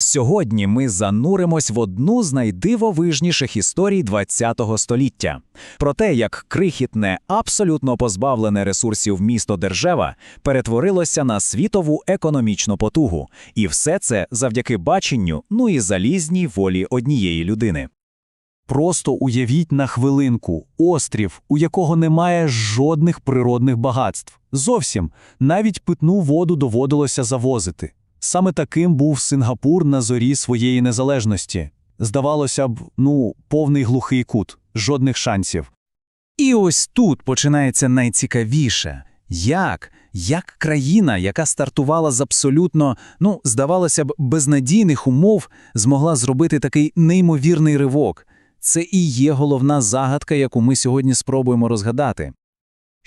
Сьогодні ми зануримось в одну з найдивовижніших історій ХХ століття про те, як крихітне, абсолютно позбавлене ресурсів місто Держева перетворилося на світову економічну потугу, і все це завдяки баченню, ну і залізній волі однієї людини. Просто уявіть на хвилинку острів, у якого немає жодних природних багатств. Зовсім навіть питну воду доводилося завозити. Саме таким був Сингапур на зорі своєї незалежності. Здавалося б, ну, повний глухий кут, жодних шансів. І ось тут починається найцікавіше. Як? Як країна, яка стартувала з абсолютно, ну, здавалося б, безнадійних умов, змогла зробити такий неймовірний ривок? Це і є головна загадка, яку ми сьогодні спробуємо розгадати.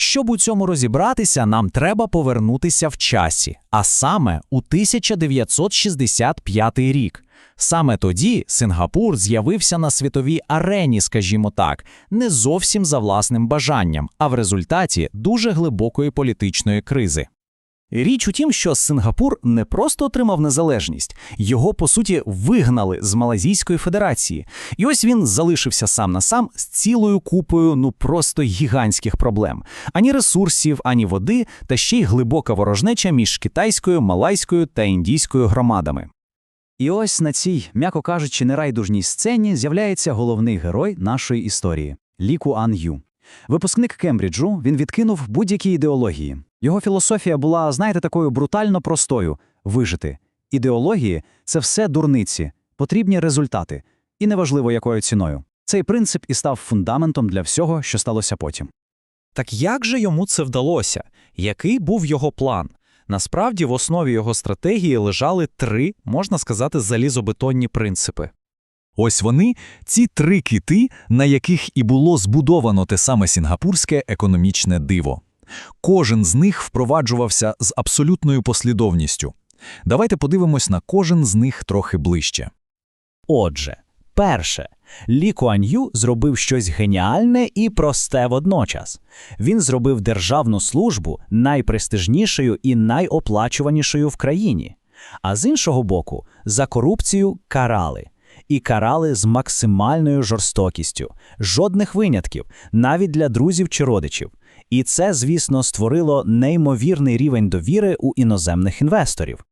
Щоб у цьому розібратися, нам треба повернутися в часі, а саме у 1965 рік. Саме тоді Сингапур з'явився на світовій арені, скажімо так, не зовсім за власним бажанням, а в результаті дуже глибокої політичної кризи. Річ у тім, що Сингапур не просто отримав незалежність, його, по суті, вигнали з Малазійської Федерації. І ось він залишився сам на сам з цілою купою ну просто гігантських проблем: ані ресурсів, ані води, та ще й глибока ворожнеча між китайською, малайською та індійською громадами. І ось на цій, м'яко кажучи, нерайдужній сцені з'являється головний герой нашої історії Ліку Ан Ю. Випускник Кембриджу, він відкинув будь-які ідеології. Його філософія була, знаєте, такою брутально простою вижити. Ідеології це все дурниці, потрібні результати, і неважливо, якою ціною. Цей принцип і став фундаментом для всього, що сталося потім. Так як же йому це вдалося? Який був його план? Насправді, в основі його стратегії лежали три, можна сказати, залізобетонні принципи. Ось вони, ці три кити, на яких і було збудовано те саме сінгапурське економічне диво. Кожен з них впроваджувався з абсолютною послідовністю. Давайте подивимось на кожен з них трохи ближче. Отже, перше, Лі Куан Ю зробив щось геніальне і просте водночас. Він зробив державну службу найпрестижнішою і найоплачуванішою в країні. А з іншого боку, за корупцію карали. І карали з максимальною жорстокістю, жодних винятків, навіть для друзів чи родичів. І це, звісно, створило неймовірний рівень довіри у іноземних інвесторів.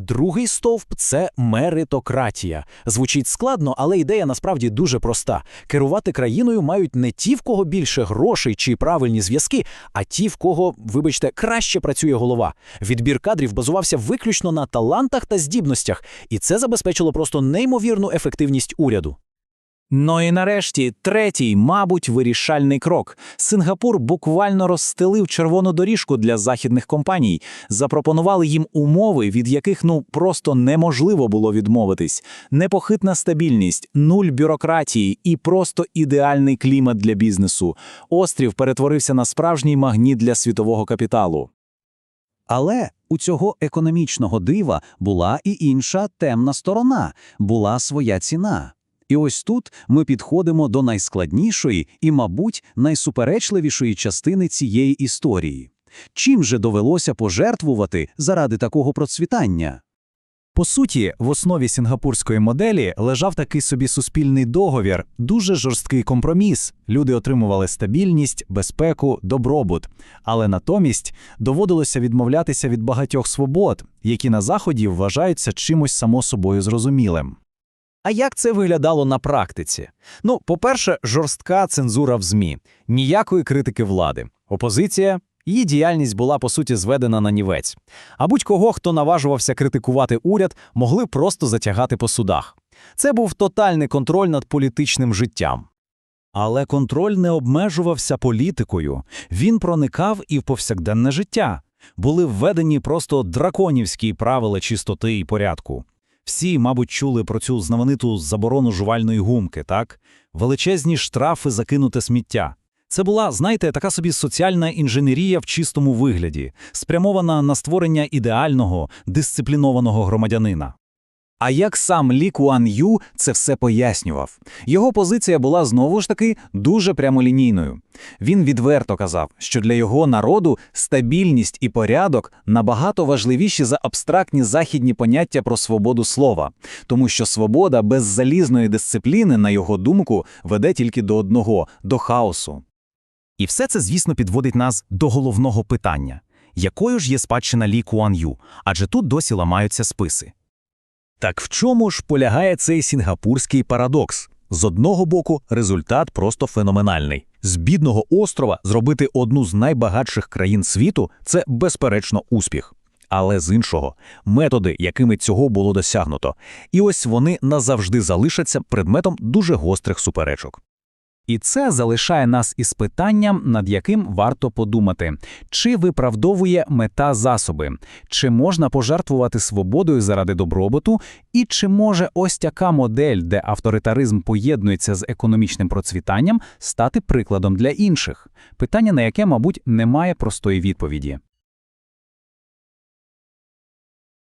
Другий стовп це меритократія. Звучить складно, але ідея насправді дуже проста. Керувати країною мають не ті, в кого більше грошей чи правильні зв'язки, а ті, в кого, вибачте, краще працює голова. Відбір кадрів базувався виключно на талантах та здібностях, і це забезпечило просто неймовірну ефективність уряду. Ну і нарешті третій, мабуть, вирішальний крок. Сингапур буквально розстелив червону доріжку для західних компаній, запропонували їм умови, від яких ну просто неможливо було відмовитись. Непохитна стабільність, нуль бюрократії і просто ідеальний клімат для бізнесу. Острів перетворився на справжній магніт для світового капіталу. Але у цього економічного дива була і інша темна сторона, була своя ціна. І ось тут ми підходимо до найскладнішої і, мабуть, найсуперечливішої частини цієї історії. Чим же довелося пожертвувати заради такого процвітання? По суті, в основі сінгапурської моделі лежав такий собі суспільний договір, дуже жорсткий компроміс. Люди отримували стабільність, безпеку, добробут. Але натомість доводилося відмовлятися від багатьох свобод, які на Заході вважаються чимось само собою зрозумілим. А як це виглядало на практиці? Ну, по-перше, жорстка цензура в ЗМІ, ніякої критики влади. Опозиція, її діяльність була по суті зведена на нівець. А будь-кого, хто наважувався критикувати уряд, могли просто затягати по судах. Це був тотальний контроль над політичним життям. Але контроль не обмежувався політикою, він проникав і в повсякденне життя. Були введені просто драконівські правила чистоти і порядку. Всі, мабуть, чули про цю знамениту заборону жувальної гумки, так? Величезні штрафи за кинуте сміття. Це була, знаєте, така собі соціальна інженерія в чистому вигляді, спрямована на створення ідеального, дисциплінованого громадянина. А як сам Лі Куан Ю це все пояснював? Його позиція була знову ж таки дуже прямолінійною. Він відверто казав, що для його народу стабільність і порядок набагато важливіші за абстрактні західні поняття про свободу слова, тому що свобода без залізної дисципліни, на його думку, веде тільки до одного до хаосу. І все це, звісно, підводить нас до головного питання. Якою ж є спадщина Лі Куан Ю? Адже тут досі ламаються списи. Так в чому ж полягає цей сінгапурський парадокс? З одного боку, результат просто феноменальний. З бідного острова зробити одну з найбагатших країн світу це безперечно успіх. Але з іншого, методи, якими цього було досягнуто. І ось вони назавжди залишаться предметом дуже гострих суперечок. І це залишає нас із питанням, над яким варто подумати, чи виправдовує мета засоби, чи можна пожертвувати свободою заради добробуту, і чи може ось така модель, де авторитаризм поєднується з економічним процвітанням, стати прикладом для інших? Питання, на яке, мабуть, немає простої відповіді.